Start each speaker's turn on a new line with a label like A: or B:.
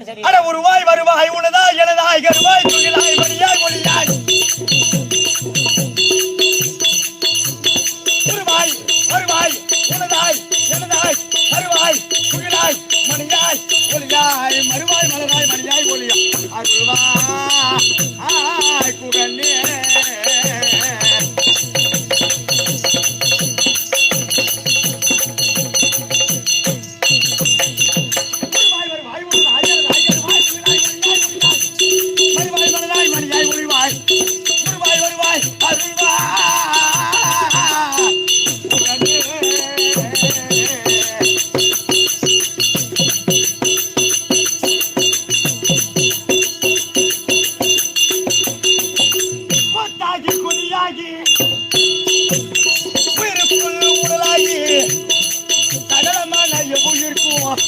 A: சாப்பாடு சரி.
B: அட உருவாய் வருவாய் உனதாய் எனதாய் கருவாய் துகிலாய் மணியாய் ஒளியாய். உருவாய் வருவாய் உனதாய் எனதாய் கருவாய் துகிலாய் மணியாய் ஒளியாய் மறுவாய் மலராய் மணியாய் ஒளியாய். அருள்வாய் உடலாகி உயிருக்குள் உடலாகி சகலமான உயிர்க்கும்